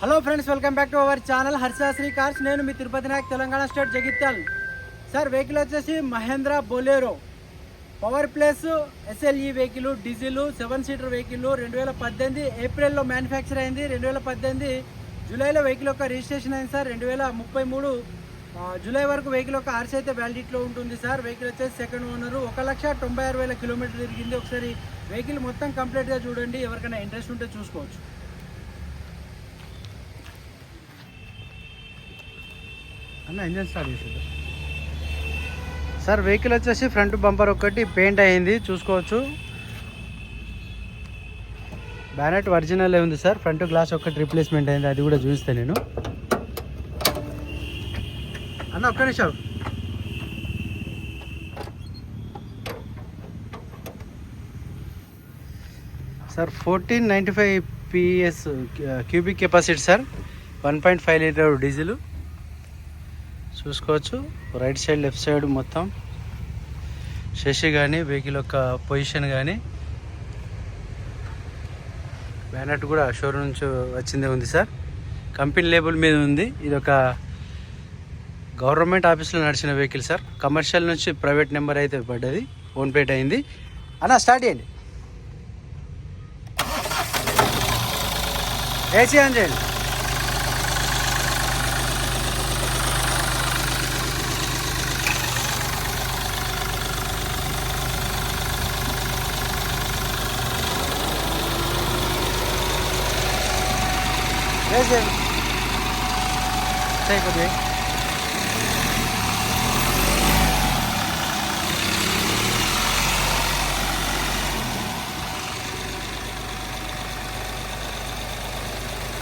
Hello friends welcome back to our channel Harshasri cars నేను మీ Tirupati Nayak Telangana state Jagtial. Sir vehicle వచ్చేసి Mahindra Bolero. Power plus SLE vehicle diesel seven seater vehicle రెండు వేల పద్దెనిమిది ఏప్రిల్లో manufacture అయింది. రెండు వేల పద్దెనిమిది జూలైలో వెహికల్ యొక్క రిజిస్ట్రేషన్ అయింది సార్ రెండు వేల ముప్పై మూడు జూలై వరకు వెహికల్ యొక్క ఆర్సీ అయితే వ్యాలిడిటీలో ఉంటుంది సార్ వెహికల్ వచ్చేసి సెకండ్ ఓనర్ ఒక లక్ష తొంభై ఆరు వేల కిలోమీటర్ తిరిగింది. ఒకసారి వెహికల్ మొత్తం కంప్లీట్గా చూడండి. ఎవరికైనా ఇంట్రెస్ట్ ఉంటే చూసుకోవచ్చు. అన్న ఇంజన్ స్టార్ట్ చేసేది సార్ వెహికల్ వచ్చేసి ఫ్రంట్ బంపర్ ఒకటి పెయింట్ అయింది చూసుకోవచ్చు. బ్యానెట్ ఒరిజినల్ ఉంది సార్ ఫ్రంట్ గ్లాస్ ఒకటి రీప్లేస్మెంట్ అయింది అది కూడా చూపిస్తాను నేను. అన్న ఒక్క నిమిషం. Sir fourteen ninety five PS cubic capacity sir. One point five litre diesel చూసుకోవచ్చు. రైట్ సైడ్ లెఫ్ట్ సైడ్ మొత్తం. శశి కానీ వెహికల్ యొక్క పొజిషన్ కానీ బ్యానట్ కూడా షోరూమ్ నుంచి వచ్చిందే ఉంది సార్. కంపెనీ లేబుల్ మీద ఉంది. ఇది ఒక గవర్నమెంట్ ఆఫీస్లో నడిచిన వెహికల్ సార్. కమర్షియల్ నుంచి ప్రైవేట్ నెంబర్ అయితే పడ్డది. ఫోన్ పేట్ అయింది. అన్న స్టార్ట్ చేయండి. ఏసీ ఆన్ చేయండి. వేసేయండి చేయి కొద్దిగా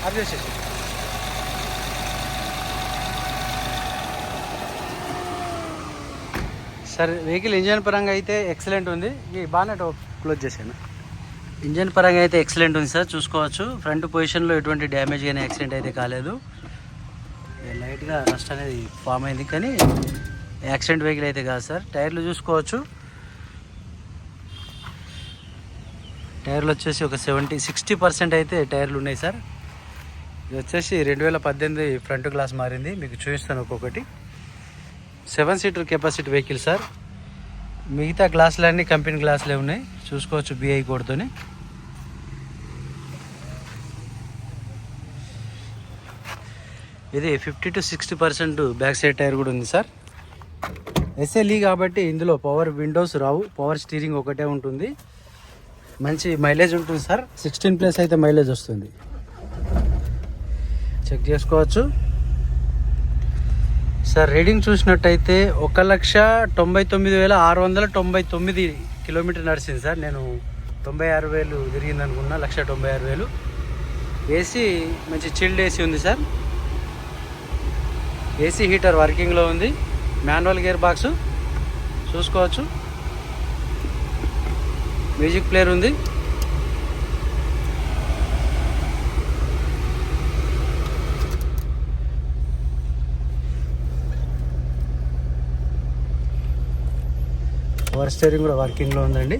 అది వేసేసి సరే వెహికల్ ఇంజన్ పరంగా అయితే ఎక్సలెంట్ ఉంది ఈ బాగానే క్లోజ్ చేసాను ఇంజన్ పరంగా అయితే ఎక్సలెంట్ ఉంది సార్. చూసుకోవచ్చు. ఫ్రంట్ పొజిషన్లో ఎటువంటి డ్యామేజ్ కానీ యాక్సిడెంట్ అయితే కాలేదు. లైట్గా రస్ట్ అనేది ఫామ్ అయింది. కానీ యాక్సిడెంట్ వెహికల్ అయితే కాదు సార్. టైర్లు చూసుకోవచ్చు. టైర్లు వచ్చేసి ఒక సెవెంటీ సిక్స్టీ పర్సెంట్ అయితే టైర్లు ఉన్నాయి సార్. ఇది వచ్చేసి రెండు వేల పద్దెనిమిది ఫ్రంట్ గ్లాస్ మారింది. మీకు చూపిస్తాను ఒక్కొక్కటి. Seven seater capacity vehicle sir మిగతా గ్లాసులన్నీ కంపెనీ గ్లాసులే ఉన్నాయి. చూసుకోవచ్చు బిఐ కోడ్తోని. ఇది fifty to sixty percent back side tyre కూడా ఉంది సార్. ఎస్ఎల్ఈ కాబట్టి ఇందులో పవర్ విండోస్ రావు. పవర్ స్టీరింగ్ ఒకటే ఉంటుంది. మంచి మైలేజ్ ఉంటుంది సార్. సిక్స్టీన్ ప్లస్ అయితే మైలేజ్ వస్తుంది. చెక్ చేసుకోవచ్చు. సార్ రీడింగ్ చూసినట్టయితే ఒక లక్ష తొంభై తొమ్మిది వేల ఆరు వందల తొంభై తొమ్మిది కిలోమీటర్ నడిచింది సార్. నేను తొంభై ఆరు వేలు తిరిగింది అనుకున్నా లక్ష తొంభై ఆరు వేలు. ఏసీ మంచి చిల్డ్ ఏసీ ఉంది సార్. ఏసీ హీటర్ వర్కింగ్లో ఉంది. Manual gear box. చూసుకోవచ్చు. మ్యూజిక్ ప్లేయర్ ఉంది. పవర్ స్టీరింగ్ కూడా వర్కింగ్లో ఉందండి.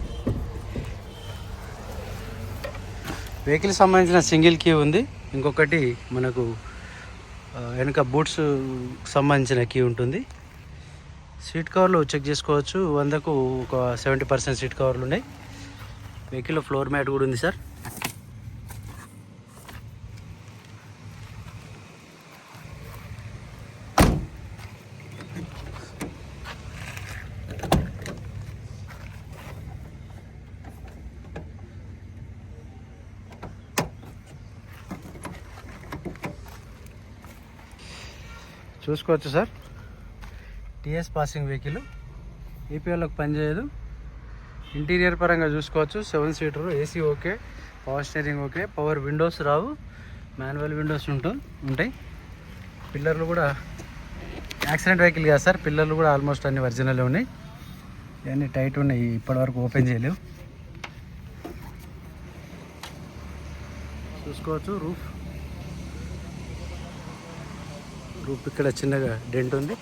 వెహికల్ సంబంధించిన సింగిల్ కీ ఉంది. ఇంకొకటి మనకు వెనక బూట్స్ సంబంధించిన కీ ఉంటుంది. సీట్ కవర్లు చెక్ చేసుకోవచ్చు. వందకు ఒక సెవెంటీ పర్సెంట్ సీట్ కవర్లు ఉన్నాయి. వెహికల్లో ఫ్లోర్ మ్యాట్ కూడా ఉంది సార్ చూసుకోవచ్చు సార్. టీఎస్ పాసింగ్ వెహికల్ ఈపీఎల్కి పనిచేయదు ఇంటీరియర్ పరంగా చూసుకోవచ్చు. Seven seater AC okay power steering okay power windows రావు. మాన్యువల్ విండోస్ ఉంటూ ఉంటాయి. పిల్లర్లు కూడా యాక్సిడెంట్ వెహికల్ కాదు సార్. పిల్లర్లు కూడా ఆల్మోస్ట్ అన్ని ఒరిజినల్ ఉన్నాయి. ఇవన్నీ టైట్ ఉన్నాయి. ఇప్పటివరకు ఓపెన్ చేయలేవు. చూసుకోవచ్చు. రూఫ్ రూప్ ఇక్కడ చిన్నగా డెంట్ ఉంది.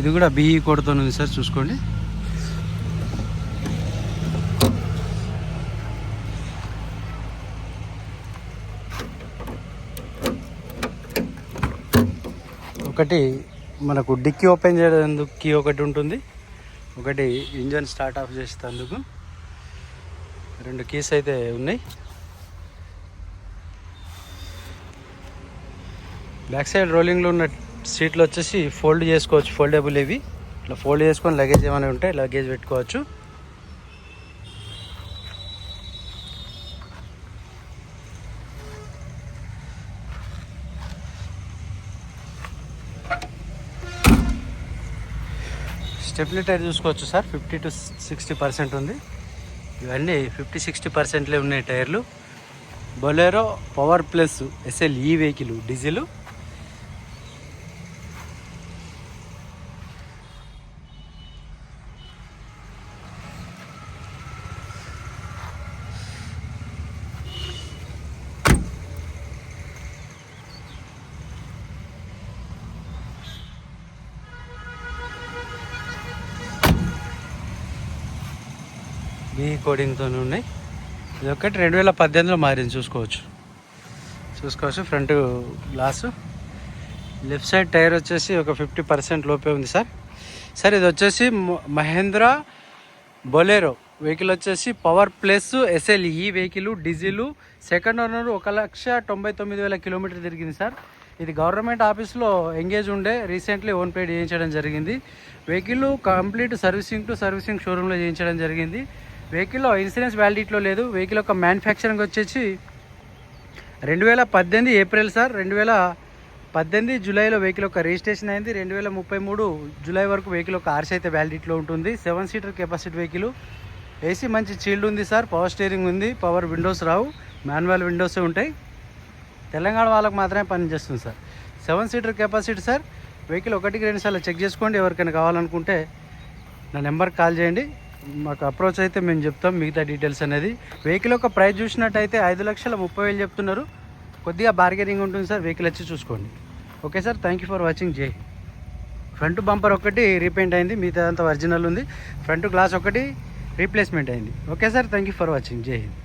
ఇది కూడా బిఈ కోడ్తో ఉంది సార్ చూసుకోండి. ఒకటి మనకు డిక్కీ ఓపెన్ చేసేందుకు కీ ఒకటి ఉంటుంది. ఒకటి ఇంజన్ స్టార్ట్ ఆఫ్ చేసేందుకు రెండు కీస్ అయితే ఉన్నాయి. బ్యాక్ సైడ్ రోలింగ్లో ఉన్న సీట్లు వచ్చేసి ఫోల్డ్ చేసుకోవచ్చు ఫోల్డబుల్ ఇవి. ఇట్లా ఫోల్డ్ చేసుకొని లగేజ్ ఏమైనా ఉంటే లగేజ్ పెట్టుకోవచ్చు. స్టెబిలిటీ టైర్ చూసుకోవచ్చు sir. Fifty to sixty percent ఉంది. ఇవన్నీ ఫిఫ్టీ సిక్స్టీ పర్సెంట్లే ఉన్నాయి టైర్లు. Bolero power plus SL E vehicle diesel. ఈ కోడింగ్తో ఉన్నాయి. ఇది ఒకటి రెండు వేల పద్దెనిమిదిలో మారింది చూసుకోవచ్చు. చూసుకోవచ్చు front glass left side tyre వచ్చేసి ఒక ఫిఫ్టీ పర్సెంట్ లోపే ఉంది సార్. సార్ ఇది వచ్చేసి మ- మహేంద్ర బొలేరో వెహికల్ వచ్చేసి power plus SL E vehicle diesel. Second owner ఒక లక్ష తొంభై తొమ్మిది వేల కిలోమీటర్ తిరిగింది సార్. ఇది గవర్నమెంట్ ఆఫీస్లో ఎంగేజ్ ఉండే రీసెంట్లీ ఓన్ పేడ్ చేయించడం జరిగింది. Vehicle complete servicing to servicing షోరూంలో చేయించడం జరిగింది. వెహికల్లో ఇన్సూరెన్స్ వ్యాలిడిటీలో లేదు. వెహికల్ యొక్క మ్యానుఫ్యాక్చరింగ్ వచ్చేసి రెండు వేల పద్దెనిమిది ఏప్రిల్ సార్. రెండు వేల పద్దెనిమిది జూలైలో వెహికల్ యొక్క రిజిస్ట్రేషన్ అయింది. రెండు వేల ముప్పై మూడు జూలై వరకు వెహికల్ యొక్క ఆర్సీ అయితే వ్యాలిడిటీలో ఉంటుంది. Seven seater capacity vehicle. AC మంచి చీల్డ్ ఉంది సార్. పవర్ స్టీరింగ్ ఉంది. పవర్ విండోస్ రావు. మాన్యువల్ విండోస్ ఉంటాయి. తెలంగాణ వాళ్ళకి మాత్రమే పనిచేస్తుంది sir. Seven seater capacity sir. Vehicle ఒకటికి రెండు సార్లు చెక్ చేసుకోండి. ఎవరికైనా కావాలనుకుంటే నా నెంబర్కి కాల్ చేయండి. మాకు అప్రోచ్ అయితే మేము చెప్తాం మిగతా డీటెయిల్స్ అనేది. వెహికల్ యొక్క ప్రైస్ చూసినట్టయితే ఐదు లక్షల ముప్పై వేలు చెప్తున్నారు. కొద్దిగా బార్గెనింగ్ ఉంటుంది సార్ వెహికల్ వచ్చి చూసుకోండి. Okay sir thank you for watching Jai front bumper ఒకటి రీపెయింట్ అయింది మిగతా అంతా ఒరిజినల్ ఉంది. ఫ్రంట్ గ్లాస్ ఒకటి రీప్లేస్మెంట్ అయింది. Okay sir thank you for watching Jai Hind